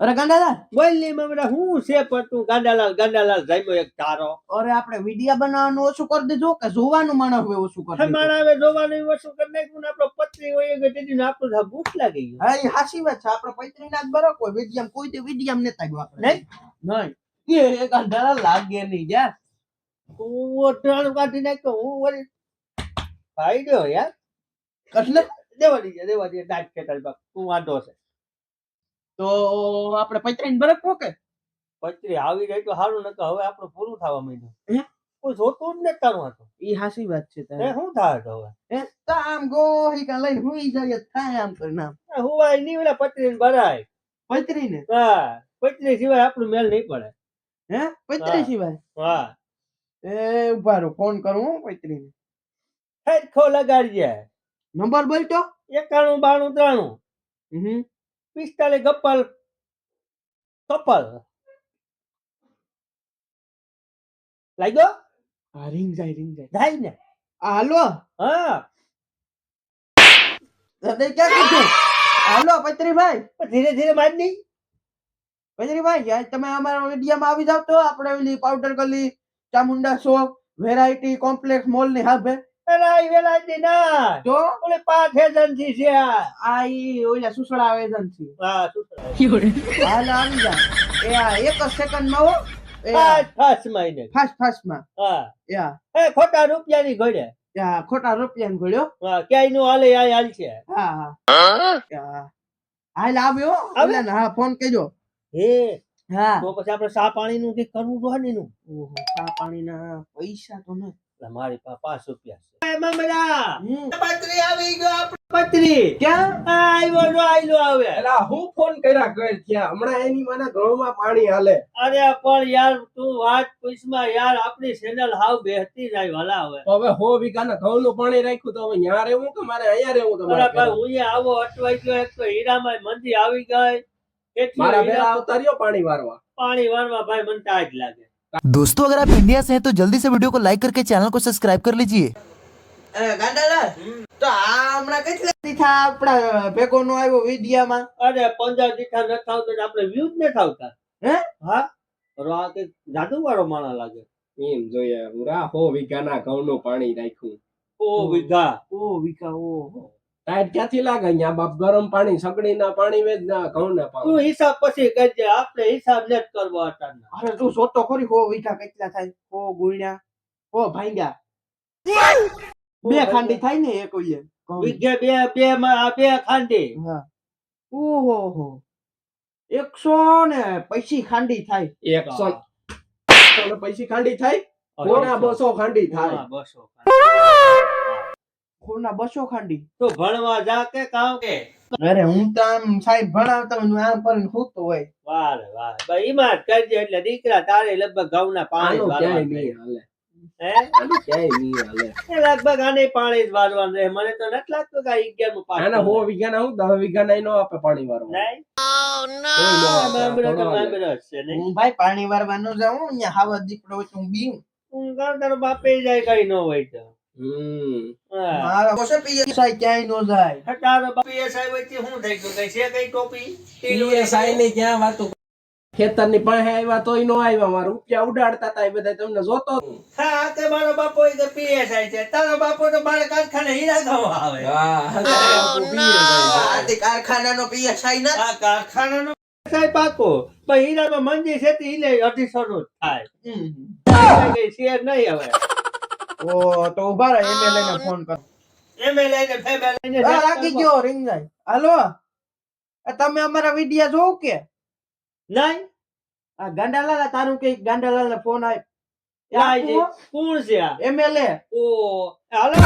અરે ગાંડાલાલ. બોલની મમરા હું છે તું ગાંડાલાલ ગાંડાલાલ જામ્યો એક તારો અરે આપણે વિડિયા બનાવવાનું ઓછું કરી દેજો કે જોવાનું માણસ હોય ઓછું કરી દેજો માણસ હવે જોવાનું ઓછું કરી નાખ્યું આપણો પત્રી હોય ગઈ તેથી ને આપણું તો ભૂખ લાગી ગઈ હા એ હાસી વાત છે. આપણે પૈતરી ના જ બરો કોઈ વિડિયામ કોઈ તે વિડિયામ નતા ગયો આપણે. નહીં? નહીં. એ ગાંડાલાલ લાગે નહીં તું અઠવાડિયું કાઢી નાખ્યો હું વળી ભાઈ ગયો યાર એટલે? દેવા દીજે દેવા દીજે દાંત ખેતર બાપ તું વાંધો છે. તો આપણે પૈતરી બરફ પોકે? પત્રી આવી જાય તો સારું નતો હવે આપણું પૂરું થવા માંડ્યું. કોઈ જોતું જ નથી તારું હતું એ હાસી વાત છે તારે. શું થાય તો હવે? તો આમ ગોહી કા લઈને હુઈ જાય થાય આમ કરીને નામ હુવાય નહીં ઓલા પત્રી ભરાય. પૈતરી ને હા પત્રી સિવાય આપણું મેલ નહીં પડે. હે? પૈતરી સિવાય? હા. એ ઊભા રહો ફોન કરું પૈતરી ને ખો લગાડજે. નંબર બોલતો? એકાણું બાણું ત્રાણું. હમ. પિસ્તાલીસ ગપ્પલ. કપલ. લાગ્યો? આ રિંગ જાય રિંગ જાય. જાય ને. હાલો. હા. હૃદય ક્યાં કીધું? હાલો પૈતરીભાઈ ધીરે ધીરે મારી નહીં પૈતરીભાઈ યાર તમે અમારા મીડિયામાં આવી જાવ તો આપણે પાવડર ગલી ચામુંડા શોપ વેરાયટી કોમ્પ્લેક્સ મોલની હા અરે આ વેલા દી ના. ઓલે પાંચ એજન્સી છે આ. ઈ ઓલા સુસડા એજન્સી હા શું હાલ આવી જા એ આ એક સેકન્ડમાં હો. એ પાંચ પાંચ મહિને ફાસ્ટ ફાસ્ટમાં હા. યા. એ ખોટા રૂપિયાની ઘોડે. યા ખોટા રૂપિયા ની ગળ્યો હા ક્યાંયનું હાલે આ હાલ છે. હા હા. હાલ આવ્યો આવે? ઓલા ને હા ફોન કરજો હે? હા. તો પછી આપણે સા પાણી નું કઈ કરવું જોઈએ ને એનું? ઓહો ચા પાણી ના પૈસા તો નથી મારી પાસે પાંચ રૂપિયા છે. આવી ગયો આપણો પત્રી ક્યાં? આવ્યો જો આવ્યો આવે એલા હું ફોન કર્યા કર ત્યાં હમણાં એની માના ઘઉંમાં પાણી હાલે. અરે પણ યાર તું વાત પૂછમાં યાર આપણી ચેનલ હાવ બેહતી જાય વાલા હવે. હવે હો વીઘાના ઘઉં નું પાણી રાખ્યું તો હવે ન્યા રહેવું કે મારે અહીંયા રહેવું તમારે ભાઈ હું અહીંયા આવો અટવાઈ ગયો એક તો હીરામાં મંદી આવી ગઈ. મારા ભેળા આવતા રહ્યો પાણી વારવા? પાણી વારવા ભાઈ મને તાજ લાગે. दोस्तों अगर आप इंडिया से हैं तो जल्दी से वीडियो को लाइक करके चैनल को सब्सक्राइब कर लीजिए એ ગાંડાલાલ તો આ હમણાં કેટલા દી થા આપણા ભેગો નો આવ્યો વિડિયામાં અરે પંદર દીઠા ન થાવતો તો આપણે વ્યૂ જ ન થાવતા હે? હા પણ આ કઈક જાદુ વાળો માણસ લાગે એમ જોઈએ પૂરા હો વીઘાના ઘઉં નું પાણી રાખ્યું ઓ વિઘા ઓ વિકા ઓહો ટાઈટ ક્યાંથી લાગે? અહીંયા બાપ ગરમ પાણી સગડીના પાણી વેજ ના ઘઉં ના પાણી. તું હિસાબ પછી કરજે આપણે હિસાબ લેટ કરવો અત્યારના અરે તું સોતો ખરી હો વિકા કેટલા થાય? હો ગુણ્યા હો ભાંગ્યા. બે ખાંડી થાય ને એક ઓલે વીઘે બે બે માં આ બે ખાંડી. હા. ઓહો હો. એકસો ને પૈસી ખાંડી થાય. એકસો એકસો ને પૈસી ખાંડી થાય? કોના બસો ખાંડી થાય? બસો ખાંડી. બસો ખાંડી. તો ભણવા જા કે કામ કે? અરે હું તો આમ સાહેબ ભણાવતા હું ને આમ કરીને સૂતો હોય. વાર રે વાહ ભાઈ એમાં કરજે એટલે દીકરા તારે લગભગ ઘઉંના પાણી આનું નહીં હાલે. હે? આનું ક્યાંય નહીં હાલે. એ લગભગ આને પાણી જ રહે. મને તો નથી લાગતું કે હો હું દસ નો આપે પાણી નો આ આપે, બાબરો તો થોડો હાલે. બાબરો જ છે હું ભાઈ પાણી વારવા ન જાઉં અહીંયા હાવા દીપડો હું બીમ હું તારો બાપે જાય કઈ ન હોય તો. મારા પાસે પીએસઆઈ ક્યાંય ન જાય તારો બાપ વચ્ચે શું થઈ ગયું કઈ છે કઈ ટોપી PSI ની ક્યાં વાતો ખેતરની પાસે આવ્યા તોય નો આવ્યા મારા રૂપિયા ઉડાડતા હતા એ બધા તમને જોતો હા તે મારો બાપો એ PSI છે તારો બાપો તો મારે કારખાને હીરા ખાવા આવે હા આ તે કારખાનાનો પીએસઆઈ ના કારખાના નો પીએસઆઈ પાકો પણ હીરામાં મંદી છે તે હીલે અઢીસો નું થાય શેર નહીં હવે ઓ તો ઊભા રહે એમએલએ ને ફોન કરો. એમએલએ ને ફેમએલએ ને આ લાગી ગયો રિંગ જાય હાલો. આ તમે અમારા વિડિયા જોવ કે? નહીં. આ ગાંડાલાલ તારું કે ગાંડાલાલ ને ફોન આય આવ્યો. કોણ છે આ? એમએલએ. ઓ હાલો.